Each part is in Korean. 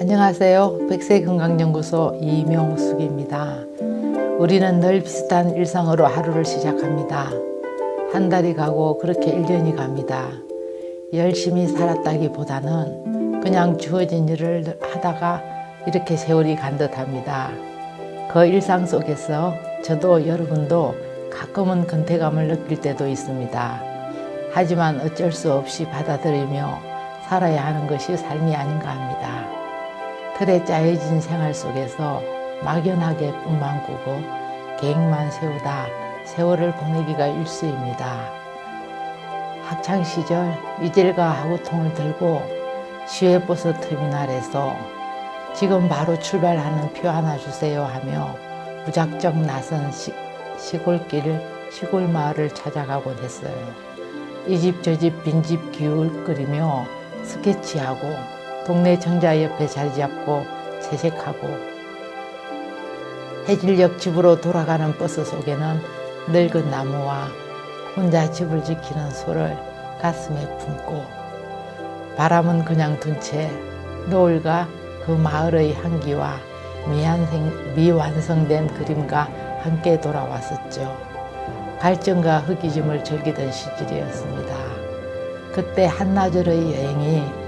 안녕하세요. 백세건강연구소 이명숙입니다. 우리는 늘 비슷한 일상으로 하루를 시작합니다. 한 달이 가고 그렇게 1년이 갑니다. 열심히 살았다기보다는 그냥 주어진 일을 하다가 이렇게 세월이 간 듯합니다. 그 일상 속에서 저도 여러분도 가끔은 근태감을 느낄 때도 있습니다. 하지만 어쩔 수 없이 받아들이며 살아야 하는 것이 삶이 아닌가 합니다. 틀에 짜여진 생활 속에서 막연하게 꿈만 꾸고 계획만 세우다 세월을 보내기가 일수입니다. 학창 시절 이젤과 하구통을 들고 시외버스 터미널에서 지금 바로 출발하는 표 하나 주세요 하며 무작정 나선 시, 시골길 시골 마을을 찾아가곤 했어요. 이 집 저 집 빈집 기울거리며 스케치하고 동네 정자 옆에 자리 잡고 채색하고 해질녘 집으로 돌아가는 버스 속에는 늙은 나무와 혼자 집을 지키는 소를 가슴에 품고 바람은 그냥 둔 채 노을과 그 마을의 향기와 미완성, 미완성된 그림과 함께 돌아왔었죠. 갈증과 흑기짐을 즐기던 시절이었습니다. 그때 한나절의 여행이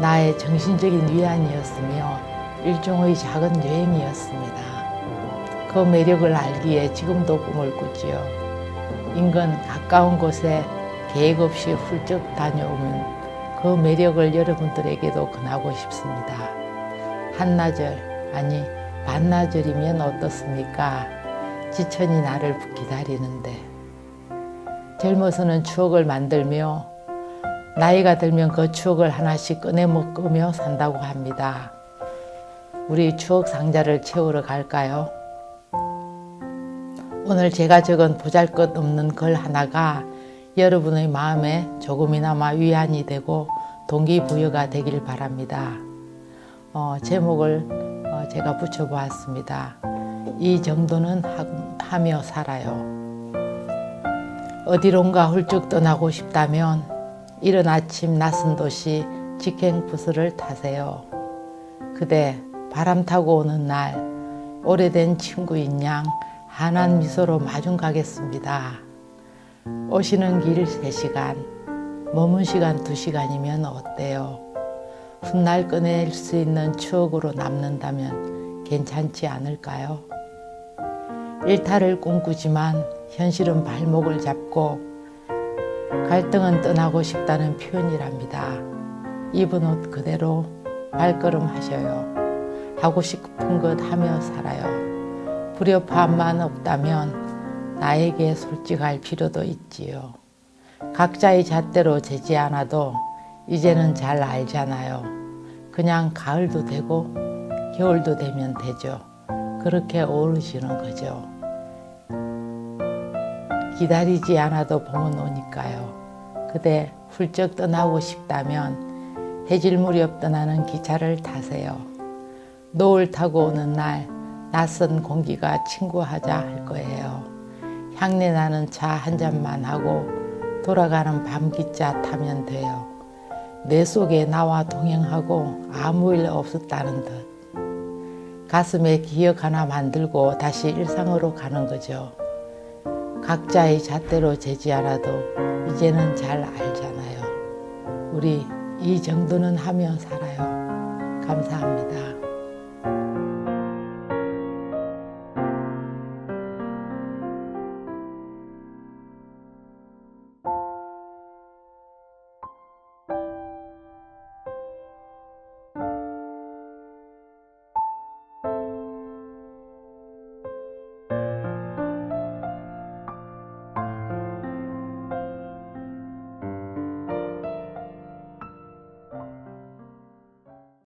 나의 정신적인 위안이었으며 일종의 작은 여행이었습니다. 그 매력을 알기에 지금도 꿈을 꾸지요. 인근 가까운 곳에 계획 없이 훌쩍 다녀오면 그 매력을 여러분들에게도 권하고 싶습니다. 한나절, 아니 반나절이면 어떻습니까? 지천이 나를 기다리는데 젊어서는 추억을 만들며 나이가 들면 그 추억을 하나씩 꺼내 먹으며 산다고 합니다. 우리 추억 상자를 채우러 갈까요? 오늘 제가 적은 보잘 것 없는 글 하나가 여러분의 마음에 조금이나마 위안이 되고 동기부여가 되길 바랍니다. 어, 제목을 어, 제가 붙여보았습니다. 이 정도는 하, 하며 살아요. 어디론가 훌쩍 떠나고 싶다면 이른 아침 낯선 도시 직행버스를 타세요. 그대 바람 타고 오는 날 오래된 친구인 양 환한 미소로 마중 가겠습니다. 오시는 길 3시간, 머문 시간 2시간이면 어때요? 훗날 꺼낼 수 있는 추억으로 남는다면 괜찮지 않을까요? 일탈을 꿈꾸지만 현실은 발목을 잡고 갈등은 떠나고 싶다는 표현이랍니다. 입은 옷 그대로 발걸음 하셔요. 하고 싶은 것 하며 살아요. 불협화음만 없다면 나에게 솔직할 필요도 있지요. 각자의 잣대로 재지 않아도 이제는 잘 알잖아요. 그냥 가을도 되고 겨울도 되면 되죠. 그렇게 어우러지는 거죠. 기다리지 않아도 봄은 오니까요. 그대 훌쩍 떠나고 싶다면 해질 무렵 떠나는 기차를 타세요. 노을 타고 오는 날 낯선 공기가 친구하자 할 거예요. 향내 나는 차 한 잔만 하고 돌아가는 밤기차 타면 돼요. 내 속에 나와 동행하고 아무 일 없었다는 듯. 가슴에 기억 하나 만들고 다시 일상으로 가는 거죠. 각자의 잣대로 재지 않아도 이제는 잘 알잖아요. 우리 이 정도는 하며 살아요. 감사합니다.